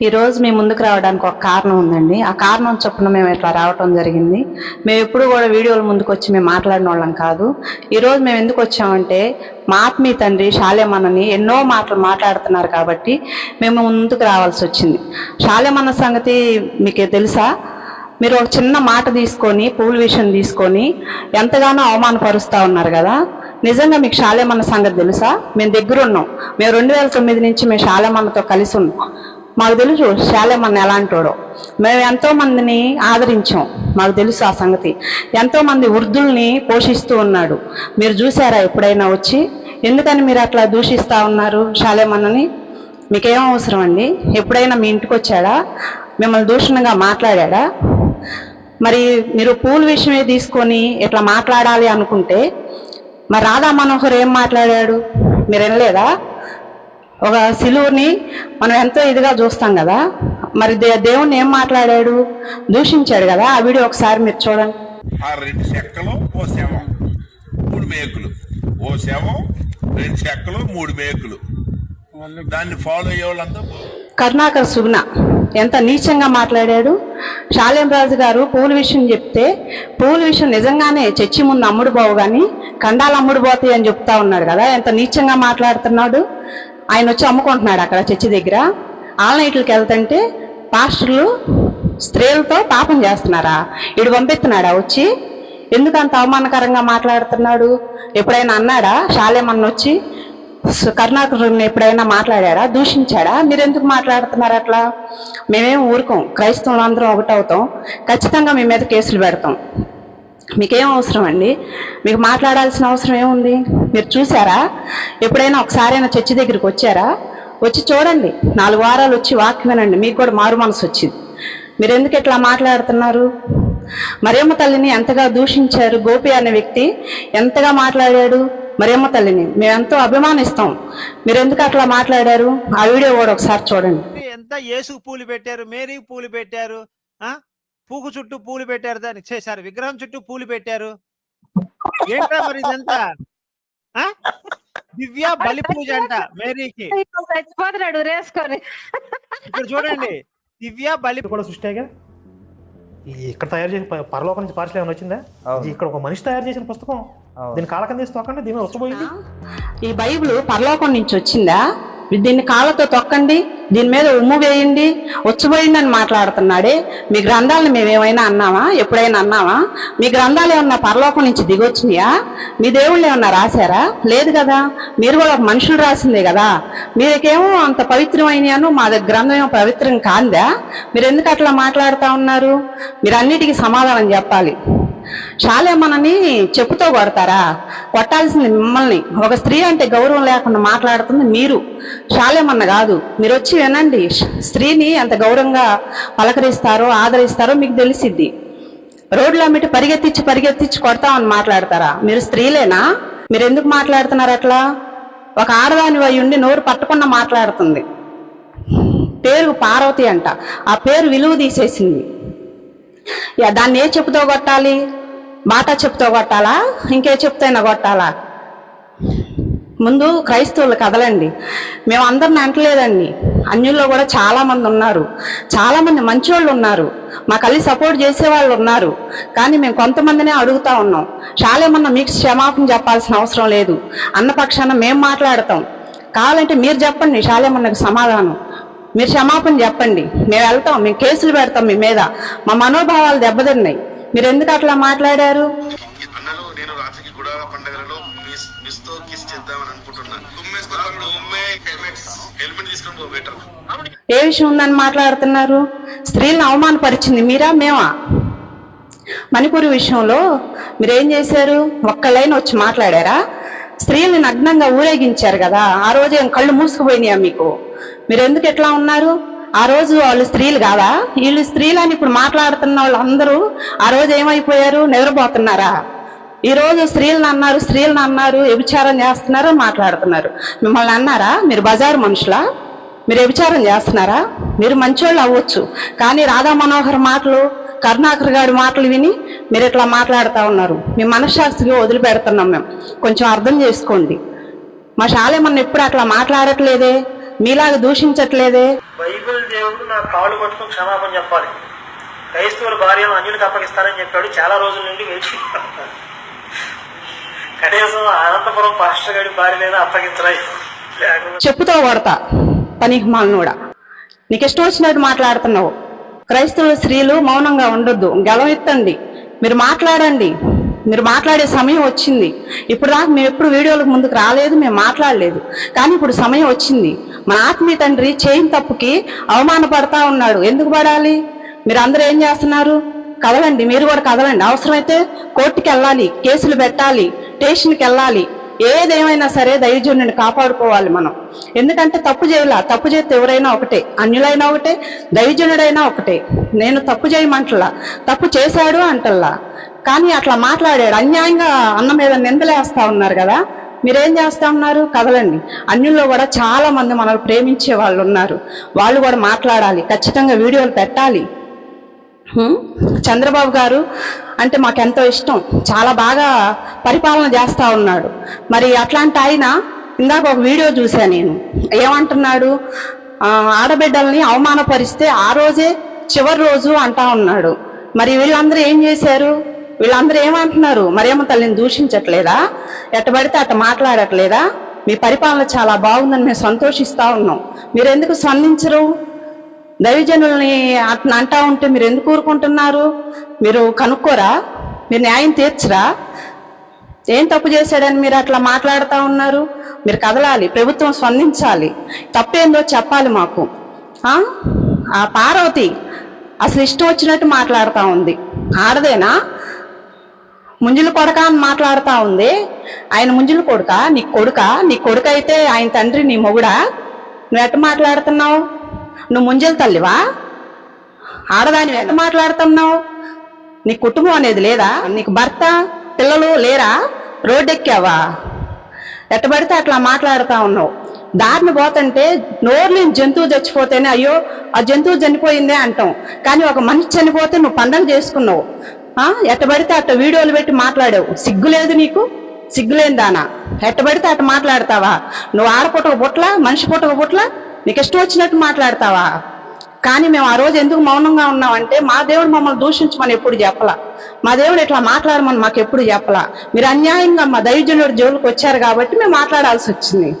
ఈరోజు మీ ముందుకు రావడానికి ఒక కారణం ఉందండి. ఆ కారణం చొప్పున మేము ఇట్లా రావటం జరిగింది. మేము ఎప్పుడు కూడా వీడియోల ముందుకు వచ్చి మేము మాట్లాడిన వాళ్ళం కాదు. ఈరోజు మేము ఎందుకు వచ్చామంటే మా ఆత్మీయ తండ్రి శాలేమన్నని ఎన్నో మాటలు మాట్లాడుతున్నారు కాబట్టి మేము ముందుకు రావాల్సి వచ్చింది. శాలేమన్న సంగతి మీకు తెలుసా? మీరు ఒక చిన్న మాట తీసుకొని పూల విషయం తీసుకొని ఎంతగానో అవమానపరుస్తూ ఉన్నారు కదా? నిజంగా మీకు శాలేమన్న సంగతి తెలుసా? మేము దగ్గరున్నాం మేము రెండు వేల తొమ్మిది నుంచి మేము శాలేమన్నతో కలిసి ఉన్నాం. మాకు తెలుసు శాలేమన్న ఎలాంటోడో. మేము ఎంతోమందిని ఆదరించాం మాకు తెలుసు ఆ సంగతి. ఎంతోమంది వృద్ధుల్ని పోషిస్తూ ఉన్నాడు. మీరు చూసారా ఎప్పుడైనా వచ్చి ఎందుకని మీరు అట్లా దూషిస్తూ ఉన్నారు శాలేమన్నని మీకేం అవసరం అండి? ఎప్పుడైనా మీ ఇంటికి వచ్చాడా? మిమ్మల్ని దూషణగా మాట్లాడా మరి మీరు పూల విషయమే తీసుకొని ఇట్లా మాట్లాడాలి అనుకుంటే మరి రాధా మనోహర్ ఏం మాట్లాడాడు? మీరు వినలేదా? ఒక సిలువుని మనం ఎంతో ఇదిగా చూస్తాం కదా. మరి దే దేవుణ్ణి ఏం మాట్లాడాడు? దూషించాడు కదా. ఆ వీడియో ఒకసారి మీరు చూడండి. ఆ రెండు చెక్కలు ఓ శవం. మూడు మేకులు. ఓ శవం రెండు చెక్కలు మూడు మేకులు. దాన్ని ఫాలో అయ్యే వాళ్ళంతా కరుణాకర్ సుగుణ ఎంత నీచంగా మాట్లాడాడు. శాలేం రాజు గారు పూల విషయం చెప్తే పూల విషయం నిజంగానే చర్చి ముందు అమ్ముడు పోవు కానీ కండాలు అమ్ముడు పోతాయి అని చెప్తా ఉన్నాడు కదా. ఎంత నీచంగా మాట్లాడుతున్నాడు. ఆయన వచ్చి అమ్ముకుంటున్నాడు అక్కడ చర్చి దగ్గర. ఆల్నైట్లకి వెళ్తుంటే పాస్టర్లు స్త్రీలతో పాపం చేస్తున్నారా? ఇడు పంపిస్తున్నాడా వచ్చి? ఎందుకు అంత అవమానకరంగా మాట్లాడుతున్నాడు? ఎప్పుడైనా అన్నాడా? శాలేమన్న వచ్చి కరుణాకరుని ఎప్పుడైనా మాట్లాడాడా దూషించాడా? మీరు ఎందుకు మాట్లాడుతున్నారు అట్లా? మేమేం ఊరుకోం. క్రైస్తవులు అందరం ఒకటవుతాం. ఖచ్చితంగా మీ మీద కేసులు పెడతాం. మీకేం అవసరం అండి మీకు మాట్లాడాల్సిన అవసరం ఏముంది? మీరు చూసారా ఎప్పుడైనా ఒకసారైనా చర్చి దగ్గరికి వచ్చారా? వచ్చి చూడండి. నాలుగు వారాలు వచ్చి వాక్యం వినండి. మీకు కూడా మారు మనసు వచ్చింది. మీరు ఎందుకు ఇట్లా మాట్లాడుతున్నారు? మరియమ్మ తల్లిని ఎంతగా దూషించారు? గోపి అనే వ్యక్తి ఎంతగా మాట్లాడాడు? మరియమ్మ తల్లిని మేమెంతో అభిమానిస్తాం. మీరు ఎందుకు అట్లా మాట్లాడారు? ఆ వీడియో కూడా ఒకసారి చూడండి. ఎంత యేసు పూలు పెట్టారు? మేరీ పూలు పెట్టారు? పూకు చుట్టూ పూలు పెట్టారు దానికి చేశారు విగ్రహం చుట్టూ పూలు పెట్టారు. ఏంటా మరి ఇదంతా? ఆ? దివ్య బలి పూజ అంట మేరీకి. చచ్చిపోతున్నాడు రేసుకొని ఇక్కడ చూడండి. దివ్య బలి ఇది కూడా సృష్టిగా ఇక్కడ తయారు చేసిన ప- పరలోకం నుంచి పార్సల్ ఏమైనా వచ్చిందా? అవును. ఇది ఇక్కడ ఒక మనిషి తయారు చేసిన పుస్తకం. అవును. దీని కాలకం తీసి తొక్కండి దీని వచ్చబోయింది ఈ బైబిల్ పరలోకం నుంచి వచ్చిందా? దీన్ని కాళ్ళతో తొక్కండి దీని మీద ఉమ్ము వేయండి వచ్చిపోయిందని మాట్లాడుతున్నాడే. మీ గ్రంథాలను మేమేమైనా అన్నామా? ఎప్పుడైనా అన్నామా? మీ గ్రంథాలు ఏమన్నా పరలోకం నుంచి దిగొచ్చినాయా? మీ దేవుళ్ళు ఏమన్నా రాశారా? లేదు కదా. మీరు కూడా ఒక మనుషులు రాసిందే కదా. మీకేమో అంత పవిత్రమైనను మా దగ్గర గ్రంథం ఏమో పవిత్రం కాందా? మీరు ఎందుకు అట్లా మాట్లాడుతూ ఉన్నారు? మీరు అన్నిటికీ సమాధానం చెప్పాలి. చాలేమనని చెప్పుతో కొడతారా? కొట్టాల్సింది మిమ్మల్ని. ఒక స్త్రీ అంటే గౌరవం లేకుండా మాట్లాడుతుంది మీరు. శాలేమన్న కాదు. మీరు వచ్చి వినండి. స్త్రీని ఎంత గౌరవంగా పలకరిస్తారో ఆదరిస్తారో మీకు తెలిసిద్ది. రోడ్లు అమ్మిటి పరిగెత్తిచ్చి పరిగెత్తిచ్చి కొడతామని మాట్లాడతారా? మీరు స్త్రీలేనా? మీరు ఎందుకు మాట్లాడుతున్నారు అట్లా? ఒక ఆడదాని వై ఉండి నోరు పట్టకుండా మాట్లాడుతుంది. పేరు పార్వతి అంట. ఆ పేరు విలువ తీసేసింది. యా, దాన్ని ఏ చెప్పుతో కొట్టాలి? మాట చెప్పుతో కొట్టాలా? ఇంకే చెప్తైనా కొట్టాలా? ముందు క్రైస్తవులు కదలండి. మేము అందరిని అంటలేదండి. అన్యుల్లో కూడా చాలామంది ఉన్నారు. చాలామంది మంచివాళ్ళు ఉన్నారు. మా కలిసి సపోర్ట్ చేసే వాళ్ళు ఉన్నారు. కానీ మేము కొంతమందినే అడుగుతా ఉన్నాం. చాలేమన్నా మీకు క్షమాపణ చెప్పాల్సిన అవసరం లేదు. అన్న పక్షాన మేము మాట్లాడతాం. కావాలంటే మీరు చెప్పండి శాలేమన్నకు సమాధానం. మీరు క్షమాపణ చెప్పండి. మేము వెళ్తాం మేము కేసులు పెడతాం మీ మీద. మా మనోభావాలు దెబ్బతిన్నాయి. మీరు ఎందుకు అట్లా మాట్లాడారు? నేను రాత్రికి గుడాల పండుగలలో కిస్ చేద్దామని హెల్మెట్ తీసుకొని బెటర్. ఏ విషయం ఉందని మాట్లాడుతున్నారు? స్త్రీలను అవమానపరిచింది మీరా మేమా? మణిపూర్ విషయంలో మీరు ఏం చేశారు? ఒక్క లైన్ వచ్చి మాట్లాడారా? స్త్రీల్ని నగ్నంగా ఊరేగించారు కదా ఆ రోజు ఏం కళ్ళు మూసుకుపోయినాయా మీకు? మీరు ఎందుకు ఎట్లా ఉన్నారు? ఆ రోజు వాళ్ళు స్త్రీలు కాదా? వీళ్ళు స్త్రీలు అని ఇప్పుడు మాట్లాడుతున్న వాళ్ళు అందరూ ఆ రోజు ఏమైపోయారు? నిద్రపోతున్నారా? ఈ రోజు స్త్రీలను అన్నారు స్త్రీలను అన్నారు వ్యభిచారం చేస్తున్నారు అని మాట్లాడుతున్నారు. మిమ్మల్ని అన్నారా? మీరు బజారు మనుషులా? మీరు వ్యభిచారం చేస్తున్నారా? మీరు మంచోళ్ళు అవ్వచ్చు. కానీ రాధా మనోహర్ మాటలు కరుణాకర్ గారి మాటలు విని మీరు ఇట్లా మాట్లాడుతూ ఉన్నారు. మీ మనశ్శాస్త్రిగా వదిలిపెడుతున్నాం మేము. కొంచెం అర్థం చేసుకోండి. మా శాలేమన్న ఎప్పుడు అట్లా మాట్లాడట్లేదే? మీలాగా దూషించట్లేదే? బైబిల్ దేవుడు నా కాళ్ళు పట్టుకుని క్షమాపణ చెప్పాలి. క్రైస్తవుల భార్యను అన్యులకు అప్పగిస్తానని చెప్పాడు. చాలా రోజుల నుండి వేచి. కనీసం అనంతపురం పాస్టర్ గారి భార్యనైనా అప్పగించరా? లేకపోతే చెప్పుతో కొడతా పనికి మాలనోడా నీకు ఇష్టం వచ్చినట్టు మాట్లాడుతున్నావు. క్రైస్తవ స్త్రీలు మౌనంగా ఉండొద్దు. గెలవెత్తండి. మీరు మాట్లాడండి. మీరు మాట్లాడే సమయం వచ్చింది. ఇప్పుడు దాకా మేము ఎప్పుడు వీడియోలకు ముందుకు రాలేదు మేము మాట్లాడలేదు. కానీ ఇప్పుడు సమయం వచ్చింది. మన ఆత్మీయ తండ్రి చేయని తప్పుకి అవమానపడతా ఉన్నాడు. ఎందుకు పడాలి? మీరు అందరూ ఏం చేస్తున్నారు? కదలండి మీరు కూడా కదలండి. అవసరమైతే కోర్టుకి వెళ్ళాలి కేసులు పెట్టాలి స్టేషన్కి వెళ్ళాలి. ఏదేమైనా సరే దైవజనుడిని కాపాడుకోవాలి మనం. ఎందుకంటే తప్పు చేయాల తప్పు చేస్తే ఎవరైనా ఒకటే అన్యులైనా ఒకటే దైవజనుడైనా ఒకటే. నేను తప్పు చేయమంటలా తప్పు చేశాడు అంటల్లా కానీ అట్లా మాట్లాడాడు. అన్యాయంగా అన్న మీద నిందలేస్తా ఉన్నారు కదా. మీరేం చేస్తా ఉన్నారు? కదలండి. అన్యుల్లో కూడా చాలా మంది మనల్ని ప్రేమించే వాళ్ళు ఉన్నారు. వాళ్ళు కూడా మాట్లాడాలి. ఖచ్చితంగా వీడియోలు పెట్టాలి. చంద్రబాబు గారు అంటే మాకెంతో ఇష్టం. చాలా బాగా పరిపాలన చేస్తూ ఉన్నాడు. మరి అట్లాంటి ఆయన ఇందాక ఒక వీడియో చూశాను నేను. ఏమంటున్నాడు? ఆడబిడ్డల్ని అవమానపరిస్తే ఆ రోజే చివరి రోజు అంటా ఉన్నాడు. మరి వీళ్ళందరూ ఏం చేశారు? వీళ్ళందరూ ఏమంటున్నారు? మరేమో తల్లిని దూషించట్లేదా? ఎట్టబడితే అట్ట మాట్లాడట్లేదా? మీ పరిపాలన చాలా బాగుందని మేము సంతోషిస్తూ ఉన్నాం. మీరు ఎందుకు స్పందించరు? దైవజనుల్ని అట్లా అంటా ఉంటే మీరు ఎందుకు ఊరుకుంటున్నారు? మీరు కనుక్కోరా? మీరు న్యాయం తీర్చరా? ఏం తప్పు చేశాడని మీరు అట్లా మాట్లాడుతూ ఉన్నారు? మీరు కదలాలి ప్రభుత్వం స్పందించాలి. తప్పేందో చెప్పాలి మాకు. ఆ? ఆ పార్వతి అసలు ఇష్టం వచ్చినట్టు మాట్లాడుతూ ఉంది. ఆడదేనా? ముంజులు కొడక అని మాట్లాడుతూ ఉంది. ఆయన ముంజులు కొడుక నీ కొడుక నీ కొడుక అయితే ఆయన తండ్రి నీ మొగుడా? నువ్వు ఎట్ట మాట్లాడుతున్నావు? నువ్వు ముంజల తల్లివా? ఆడదాని ఎట్ట మాట్లాడుతున్నావు? నీ కుటుంబం అనేది లేదా? నీకు భర్త పిల్లలు లేరా? రోడ్డెక్కావా? ఎట్ట పడితే అట్లా మాట్లాడుతూ ఉన్నావు. దారిని పోతుంటే నోరు జంతువు చచ్చిపోతేనే అయ్యో ఆ జంతువు చనిపోయిందే అంటాం. కానీ ఒక మనిషి చనిపోతే నువ్వు పండగ చేసుకున్నావు. ఎట్ట పడితే అట్ట వీడియోలు పెట్టి మాట్లాడావు. సిగ్గు లేదు నీకు? సిగ్గులేని దానా? ఎట్ట పడితే అట్ట మాట్లాడతావా? నువ్వు ఆడపుట్టక పుట్ల మనిషి పుట్టక పుట్ల నీకు ఇష్టం వచ్చినట్టు మాట్లాడతావా? కానీ మేము ఆ రోజు ఎందుకు మౌనంగా ఉన్నామంటే మా దేవుడు మమ్మల్ని దూషించమని ఎప్పుడు చెప్పలా. మా దేవుడు ఇట్లా మాట్లాడమని మాకు ఎప్పుడు చెప్పలా. మీరు అన్యాయంగా మా దైవజనుడి జోలికి వచ్చారు కాబట్టి మేము మాట్లాడాల్సి వచ్చింది.